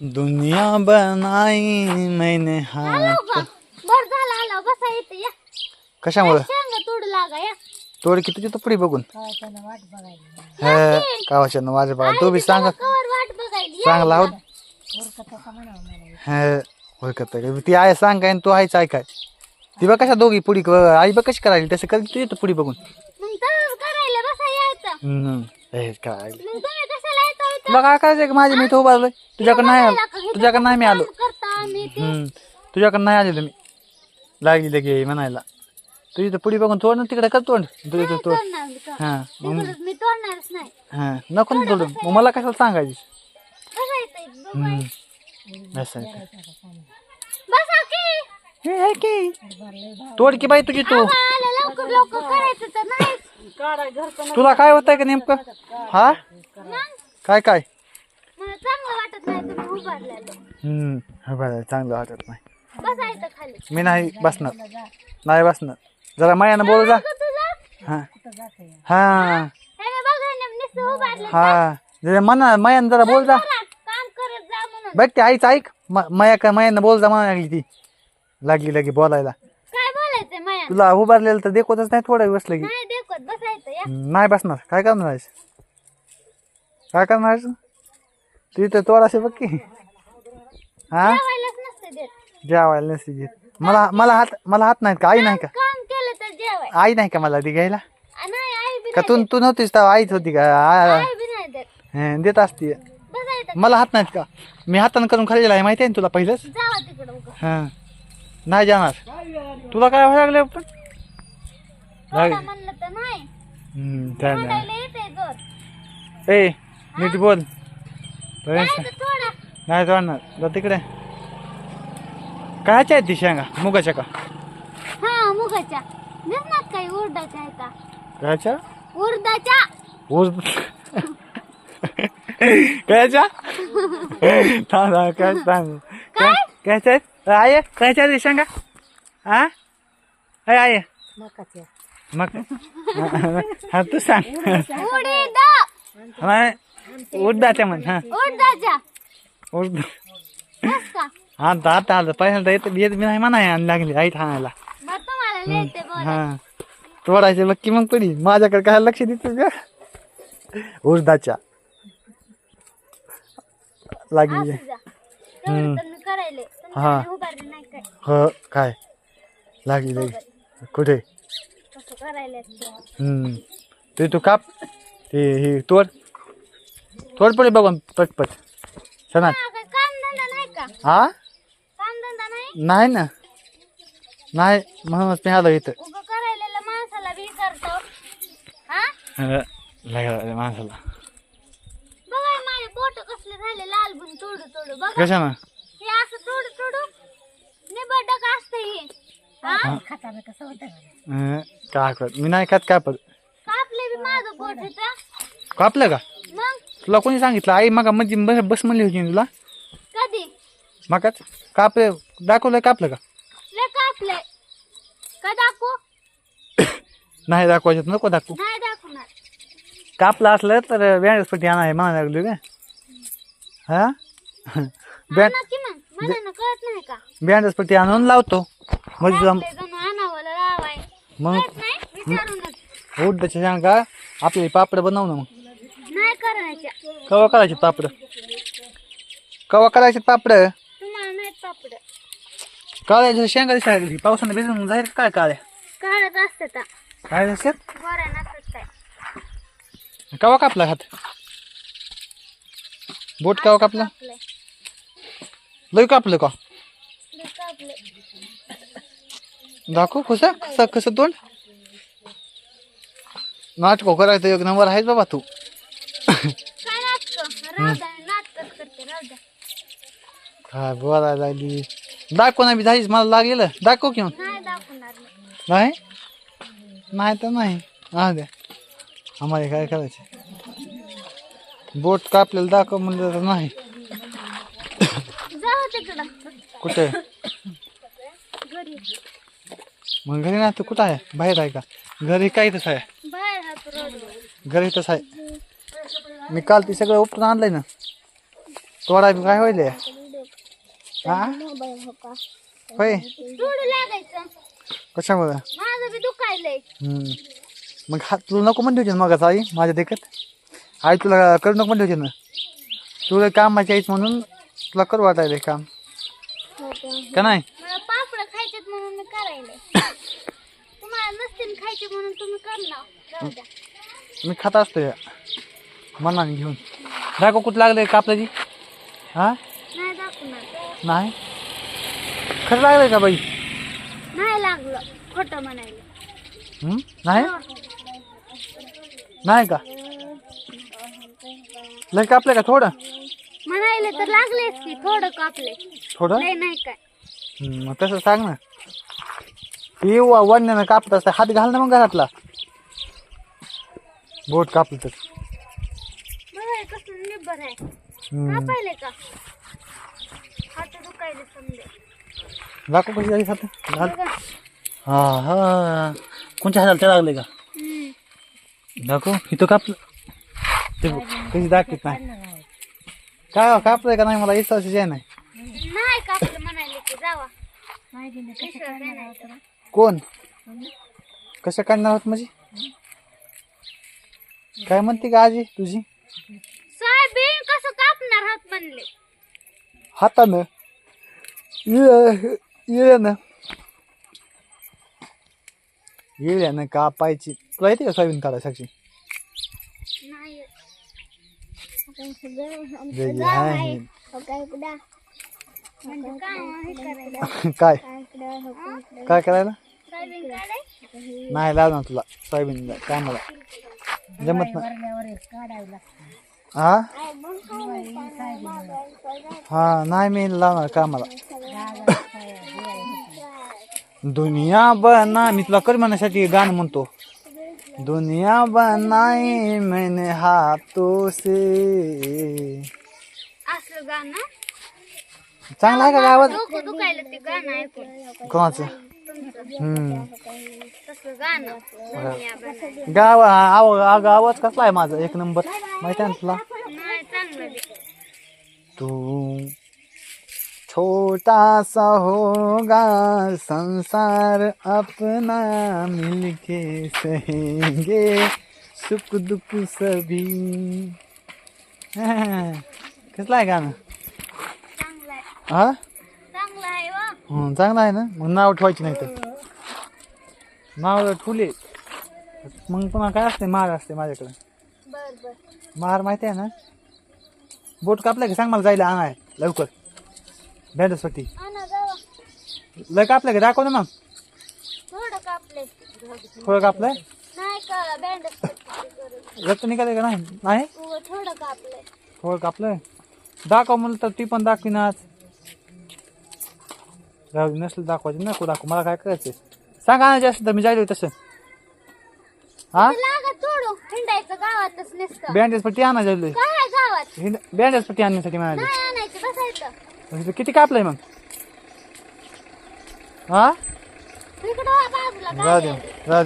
दुनिया बनाई मैंने हात बर झालं आलो. बसा येते या. कशामुळं? शेंगा तोड लागा या. तोड की तुझी तुपडी बघून? कावाच्यानं वाट बघायली. हे कावाच्या वाजे बघा. तू बी सांग. कवर वाट बघायली या. चांगला आहोत हे ओळखत आहे. ती आहे सांग काय आणि तू आहेच ऐकाय ती बघ कशा दोघी पुढी आई बघ कशी करायली तसं कर तुझी तर पुढी बघून. करायला बसा यायचं. हे काय? तुला काय करायचं का माझी मी इथं उभारलोय तुझ्याकडे नाही आलो. तुझ्याकडे नाही मी आलो. काम करता आम्ही ते. हम्म. तुझ्याकडे नाही आलेलो मी लागली लगे म्हणायला. तुझी तर पुढी बघून तोड ना तिकडे कर तोंड. तुझी तर तोड. तोडणार मी तोड. हा मग तिकडंच मी तोडणारच नाही. हा नको ना तोडून मग मला कशाला सांगायची? बघू. हम्म. असं आहे. का? बसा की. हे आहे की. तोड की बाई तुझी तू. आलं लवकर लवकर करायचं तर नाही. तुला काय होत आहे का नेमकं? हा? मग काय काय? मला चांगलं वाटत नाही तुम्ही उभारलेलं. हम्म हे बरं चांगलं वाटत नाही. बसायचं खाली. मी नाही बसणार. नाही बसणार. जरा मायानं बोल जा. बघ तुझं हा. हा. हे बघ हे नुसतं उभारलं. हा. जरा मना मायानं जरा बोल जा. करा, काम करत जा म्हणून. बघ ते आईच ऐक. म- माया का मायानं बोल जा म्हणा लागली ती. लागली लगी बोलायला. काय बोलायचंय माया तुला उभारलेलं तर देखवतच नाही थोडा दिवस लगी नाही देखत बसायचं या. नाही बसणार. काय करणार आहेस? काय करणार आहेस तू इथं तोड असे बघ की. हा? जेवायलाच नसते देत. जेवायला नसते घेत. मला मला हात मला हात नाहीत का? आई नाही का? काम केलं तर जेवाय. आई नाही का मला ती घ्यायला आ, नाही आई बी का तू तू नव्हतीस तेव्हा आईच होती का? आ- आई बी नाही देत. हं, देत असती. बसायचं मला हात नाहीत का? मी हातानं करून खाल्लेला आहे माहिती आहे ना तुला पहिलंच? जावा तिकडं उगा हां. नाही जाणार. तुला काय व्हायला लागलं पण? थोडं म्हणलं तर नाही. हं, काय नाही. भांडायला येते जोर ए नीट बोल. नाही जाणार जा तिकडे. कायच्या आहेत ती शेंगा? मुगाच्या का? हा मुगाच्या. दिसणार काही उरडाच्या आहेत का? कायच्या? उरदाच्या ऊस कायच्या? थांब थांब, काय? कायच्या आहेत? आय कायच्या आहेत शेंगा? हा अय आय. मग हा तू सांग. उडीद. नाही उडदाच्या म्हण हा. उडदाच्या उडद का? आता आता आलं. पहिल्यांदा येत येत मी नाही म्हणाय आणि लागली आई ठाण्याला हा. तोडायचे बघ की मग पडी माझ्याकडे काय लक्ष देतेस का उडदाच्या लागली. तुम्ही हा. हो काय? लागली लागली. कुठे? हम्म. ते तू काप. ते हे तोड. तोड पडे बघून पटपट. सणात काय काम धंदा नाही का? हा? काम धंदा नाही? नाही ना. नाही म्हणूनच मी आलो इथं. माणसाला बी करतो. हा? अं, लागलं माणसाला. बघा माझे बोट कसले झाले लाल बुन तोडू तोडू बघा. कशानं? हे असं तोडू तोडू निबडक असतं हे? हा? खाताना कसं होतं अं, काय करत? मी नाही खात कापत. कापले बी माझं बोट होतं कापलं का? तुला कोणी सांगितलं? आई मग म्हणजे बस बस म्हणली होती ना तुला. कधी? मगाच कापलं दाखवलं कापलं का? लय कापले का दाखवू? नाही दाखवायचं नको दाखवू. नाही दाखवणार. कापलं असलं तर बँडपट्टी आणा आहे म्हणा लागलो का हा? बँड आणा की मग. मला ना कळत नाही का? बँडपट्टी आणून लावतो. म्हणजे तुला आपले जणू आणावं लावाय मग कळत नाही? विचारूनच. उडदाच्या शेंगा आपले पापड बनव ना मग. नाही करायच्या कवा करायचे पापड? कवा करायचे पापड? तुम्हाला नाही पापड. काळ्याच्या शेंगा दिसायला पावसानं भिजून जाहीर काय काळ्या? काढत असते तर काय दिसत गोऱ्या नसतात काय कवा कापला हात? बोट कवा कापला? लय कापलं का? कापले दाखव कसं कसं कसं तोंड? नाटक करायचं एक नंबर आहेच बाबा तू. काय बोलायला लागली? दाखव ना बी झालीच मला लागलेलं दाखव की मग. नाही मी. नाही? तर नाही. हा द्या. आम्हाला काय करायचं? बोट कापलेलं दाखव म्हणलं तर नाही. कुठे? मग घरी नाही तर कुठं आहे? बाहेर आहे का? घरी काय तसं आहे? घरी तसं आहे. मी काल ते सगळं उपटून आणलंय ना. तोडा बी काय होईल हा? होय. लागायचं कशामुळं? माझं बी दुखायलंय हम्म. मग हा तुला नको म्हणते होती मग आई माझ्या देखत? आई तुला करू नको म्हणते होती ना. तुला कामाची आईच म्हणून तुला करू वाटायला काम. का नाही? मला पापड खायचेत म्हणून मी करायले तुम्हाला नसतील खायचे म्हणून तुम्ही करणार. जाऊ द्या. मी खात असतो या मनाने घेऊन दाखव कुठं लागलंय कापल्याची हा? नाही? खरं लागलंय का बाई? नाही लागलं खोटं म्हणायला। हम्म? नाही? नाही का? लय कापलं का थोडं? म्हणायले तर लागलेच की थोडं कापले। थोडं? लय नाही काय। हम्म, मग तसं सांग ना। ती वडण्यानं कापत असतं हात घाल ना मग घरातला। बोट कापलं तर। बघा कसं निब्बर आहे? हम्म. कापायले का? हात दुखायले समजे. दाखव कशी हात बघा. हा हा. कोणत्या हाताला ते लागले का? हम्म. दाखव. इथं कापलं. ते बघ, कशी दाखवत नाही. काय कापलंय का नाही मला आहे नाही? नाही कापलं म्हणायले की जावा. विश्वास आहे नाही. कोण? कसं काढणार आहोत म्हणजे? काय म्हणते का आजी तुझी? सोयाबीन कसं कापणार हात म्हणले हातानं? येळ्यानं येळ्यानं कापायची. तुला येते का सोयाबीन काढाय साक्षी? नाही. वेगळी आहे. म्हणजे काम हे करायला? काय? काय करायला? सोयाबीन काढाय? नाही लावणार तुला. सोयाबीन काय मला जमत ना हा हा नाही मी लावणार का मला दुनिया बना मी तुला कर म्हणण्यासाठी गाणं म्हणतो दुनिया बनाई मैंने हाथों से चांगला आहे का गावात कोणाचं हम्म. गाव आव आवाज कसला आहे माझा? एक नंबर. माहिती आहे ना तुला? ते. तू छोटा सा होगा संसार अपना मिलके सहेंगे सुख दुख सभी। कसला आहे गाणं? हा. चांगलं आहे हं, ना? मग नाव ठेवायची नाही तर. नाव ठुले मग पुन्हा काय असते महार असते माझ्याकडे. बर बर. महार माहिती आहे ना? बोट कापलं की सांग मला जायला आणाय लवकर. आणा जावा लय कापलं का दाखव ना मग. थोडं कापले थोडं कापलंय? नाही का बँड रक्त निघाले का नाही? नाही? थोडं कापले थोडं कापलंय? दाखव म्हणलं तर ती पण दाखवी ना आज. राहू नसलं दाखवायचं नको दाखव मला काय करायचं सांग आणायचं असं तर मी जायलो तसं. हा? लागत थोडं. हिंडायचं गावातच नसतं. बँडेज पट्टी आणा जायलोय. काय आहे गावात? बँडेज पट्टी आणण्यासाठी म्हणाले. नाही आणायचं बसायचं. किती कापलंय मग? हा? इकडं बाजूला दे दे.